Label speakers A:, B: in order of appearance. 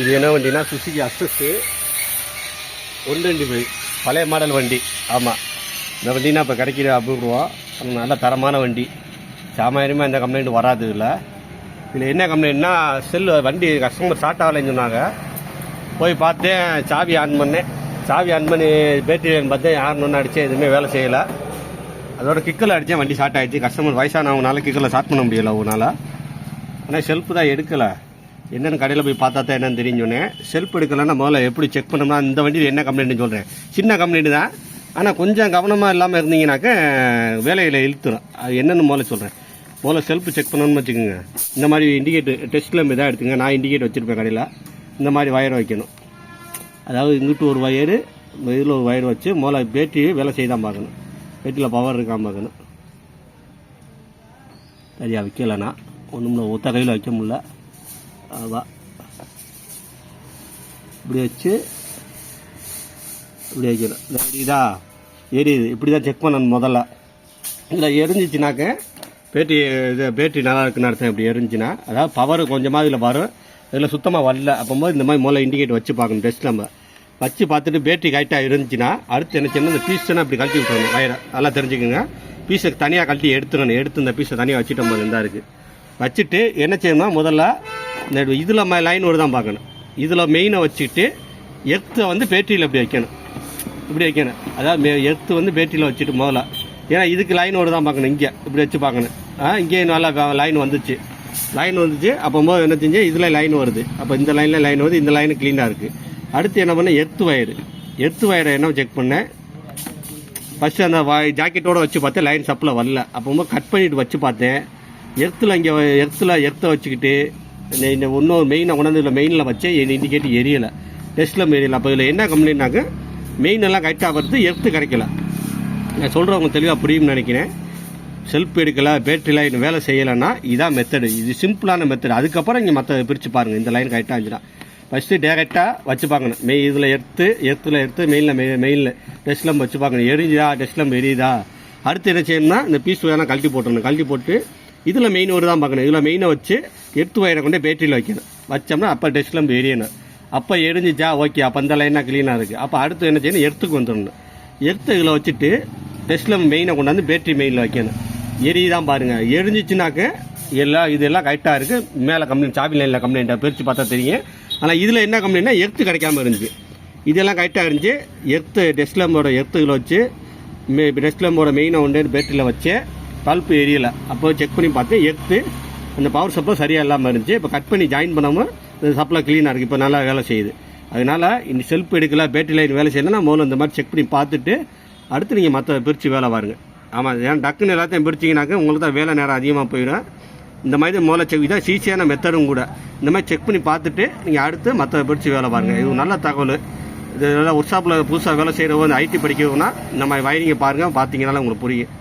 A: இது என்ன வண்டினா சுசுகி அசஸ்ஸு ஒன்று ரெண்டு பை பழைய மாடல் வண்டி. ஆமாம் இந்த வண்டினா இப்போ கிடைக்கிற அபூர்வம். நல்ல தரமான வண்டி. சாமானியமாக எந்த கம்ப்ளைண்ட் வராது இதில். இதில் என்ன கம்ப்ளைண்ட்னா செல்லு வண்டி கஸ்டமர் ஸ்டார்ட் ஆகலைன்னு சொன்னாங்க. போய் பார்த்தேன் சாவி ஆன் பண்ணேன். சாவி ஆன் பண்ணி பேட்டரி பார்த்தேன். ஆன் ஒன்று அடித்தேன் எதுவுமே வேலை செய்யலை. அதோட கிக்கில் அடித்தேன் வண்டி ஸ்டார்ட் ஆகிடுச்சு கஸ்டமர் வயசானவங்கனால கிக்கில் ஸ்டார்ட் பண்ண முடியல அவங்களால ஆனால் செல்ஃபு தான் எடுக்கலை. என்னென்னு கடையில் போய் பார்த்தா தான் என்னன்னு தெரியும் செல்ஃப் எடுக்கலன்னா முதல்ல எப்படி செக் பண்ணோம்னா இந்த வண்டியில் என்ன கம்ப்ளைண்ட்னு சொல்கிறேன் சின்ன கம்ப்ளைண்ட் தான். ஆனால் கொஞ்சம் கவனமாக இல்லாமல் இருந்தீங்கன்னாக்க வேலையில் இழுத்துரும். அது என்னென்னு முதல்ல சொல்கிறேன் முதல்ல செல்ஃப் செக் பண்ணணும்னு வச்சுக்கோங்க. இந்த மாதிரி இண்டிகேட்டர் டெஸ்ட்டில் இதாக எடுத்துங்க. நான் இண்டிகேட் வச்சுருப்பேன் கடையில். இந்த மாதிரி வயர் வைக்கணும். அதாவது இங்கிட்டு ஒரு வயரு இதில் ஒரு வயர் வச்சு முதல்ல பேட்டரி வேலை செய்தான் பார்க்கணும். பேட்டரியில் பவர் இருக்காமல் பார்க்கணும். சரியா வைக்கலண்ணா ஒன்றும் ஒத்த கையில் வைக்க முடியல. அதான் இப்படி வச்சு இப்படி வைக்கணும் எரியுதா எரியுது இப்படி தான் செக் பண்ணணும் முதல்ல இல்லை எரிஞ்சிச்சுனாக்க பேட்டரி இது பேட்டரி நல்லா இருக்குன்னு அர்த்தம் இப்படி எரிஞ்சுன்னா அதாவது பவர் கொஞ்சமாக இதில் வரும் இதில் சுத்தமாக வரல. அப்போம்போது இந்த மாதிரி முதல்ல இண்டிகேட் வச்சு பார்க்கணும் டெஸ்ட் நம்ம வச்சு பார்த்துட்டு பேட்டரி கரெக்டாக இருந்துச்சுன்னா அடுத்து என்ன செய்யணும் இந்த பீஸ்னா இப்படி கழட்டி விட்டுறணும் வயரை நல்லா தெரிஞ்சுக்கோங்க பீஸை தனியாக கழட்டி எடுத்துடணும் எடுத்து இந்த பீஸை தனியாக வச்சுட்டோம் போது இந்த இருக்குது வச்சுட்டு என்ன செய்யணும்னா முதல்ல இந்த இதில் லைன் ஒரு தான் பார்க்கணும். இதில் மெயினை வச்சுக்கிட்டு எர்த்தை வந்து பேட்டரியில் இப்படி வைக்கணும். இப்படி வைக்கணும். அதாவது மே எர்த்து வந்து பேட்டரியில் வச்சுட்டு முதல்ல. ஏன்னா இதுக்கு லைன் ஒரு தான் பார்க்கணும் இங்கே. இப்படி வச்சு பார்க்கணும். ஆ இங்கே நல்லா லைன் வந்துச்சு. லைன் வந்துச்சு அப்போ போது என்ன செஞ்சு இதில் லைன் வருது. அப்போ இந்த லைனில் லைன் வருது இந்த லைனு க்ளீனாக இருக்குது அடுத்து என்ன பண்ணேன் எர்த்து வயரு எர்த்து வயரை என்ன செக் பண்ணேன்? ஃபஸ்ட்டு அந்த ஜாக்கெட்டோட வச்சு பார்த்தேன் லைன் சப்பில் வரல. அப்போ கட் பண்ணிட்டு வச்சு பார்த்தேன். எர்த்தில் இங்கே எர்த்தில் எர்த்தை வச்சுக்கிட்டு இந்த இன்னொரு மெயினை கொண்டாந்து இதில் மெயினில் வச்சேன் இண்டிகேட்டர் எரியலை. டெஸ்ட்டில் எரியலை அப்போ இதில் என்ன கம்ப்ளைண்ட்னாக்க மெயின் எல்லாம் கரெக்டாக வருது எர்த்து கிடைக்கல நான் சொல்கிறவங்க தெளிவாக புரியும்னு நினைக்கிறேன். செல்ஃப் எடுக்கலை பேட்டரி லைன் வேலை செய்யலைன்னா இதான் மெத்தடு இது சிம்பிளான மெத்தடு அதுக்கப்புறம் இங்கே மற்ற பிரித்து பாருங்கள் இந்த லைன் கரெக்டாக இருந்துச்சுன்னா. ஃபஸ்ட்டு டேரெக்டாக வச்சு பார்க்கணும். மெய் இதில் எடுத்து எர்த்தில் எடுத்து மெயினில் மெய் மெயினில் டெஸ்ட்லம் வச்சு பார்க்கணும். எரிஞ்சுதா டெஸ்ட்லம் எரியுதா? அடுத்து என்ன செய்யணும்னா இந்த பீஸ் வேணால் கழட்டி போட்டுடணும் கழட்டி போட்டு இதில் மெயின் ஒரு தான் பார்க்கணும். இதில் மெயினை வச்சு எடுத்து வயரை கொண்டு பேட்டரியில் வைக்கணும். வச்சோம்னா அப்போ டெஸ்ட்லம் எரியணும் அப்போ எரிஞ்சிச்சா? ஓகே அப்போ அந்த லைனாக க்ளீனாக இருக்குது அப்போ அடுத்து என்ன செய்யணும்? எடுத்துக்கு வந்துடணும். எர்த்து இதில் வச்சுட்டு டெஸ்ட்லம் மெயினை கொண்டாந்து பேட்டரி மெயினில் வைக்கணும். எரியுதான் பாருங்கள் எரிஞ்சிச்சுனாக்க எல்லாம் இதெல்லாம் கரெக்டாக இருக்குது மேலே கம்ப்ளைண்ட் சாவி லைனில் கம்ப்ளைண்ட்டை பிரித்து பார்த்தா தெரியும். ஆனால் இதில் என்ன கம்ப்ளைண்ட்னா எர்த்து கிடைக்காம இருந்துச்சு. இதெல்லாம் கரெக்டாக இருந்துச்சு. எர்த்து டெஸ்ட்லம்போட எர்த்துகளை வச்சு மெ டெஸ்ட்லம்போட மெயினை கொண்டு பேட்டரியில் வச்சு பல்ப்பு எரியலை. அப்போ செக் பண்ணி பார்த்து எடுத்து அந்த பவர் சப்ளை சரியாக இல்லாமல் இருந்துச்சு. இப்போ கட் பண்ணி ஜாயின் பண்ணாமல் இந்த சப்ளை க்ளீனாக இருக்குது இப்போ நல்லா வேலை செய்யுது. அதனால் இந்த செல்ஃப் எடுக்கல பேட்டரி லைன் வேலை செய்யலைன்னா முதல்ல இந்த மாதிரி செக் பண்ணி பார்த்துட்டு அடுத்து நீங்கள் மற்ற பிரித்து வேலை வாருங்க ஆமாம் ஏன் டக்குன்னு எல்லாத்தையும் பிரிச்சிங்கனாக்க உங்களுக்கு தான் வேலை நேரம் அதிகமாக போயிடும். இந்த மாதிரி முதல்ல செக் இதான் ஈஸியான மெத்தடும் கூட. இந்த மாதிரி செக் பண்ணி பார்த்துட்டு நீங்கள் அடுத்து மற்ற பிரித்து வேலை பாருங்கள் இது நல்ல தகவல். இது நல்லா ஒர்க் ஷாப்பில் புதுசாக வேலை செய்கிறவங்க ஐடி படிக்கிறவங்கன்னா இந்த மாதிரி வயரிங்கை பாருங்கள் பார்த்தீங்கனால உங்களுக்கு புரியும்.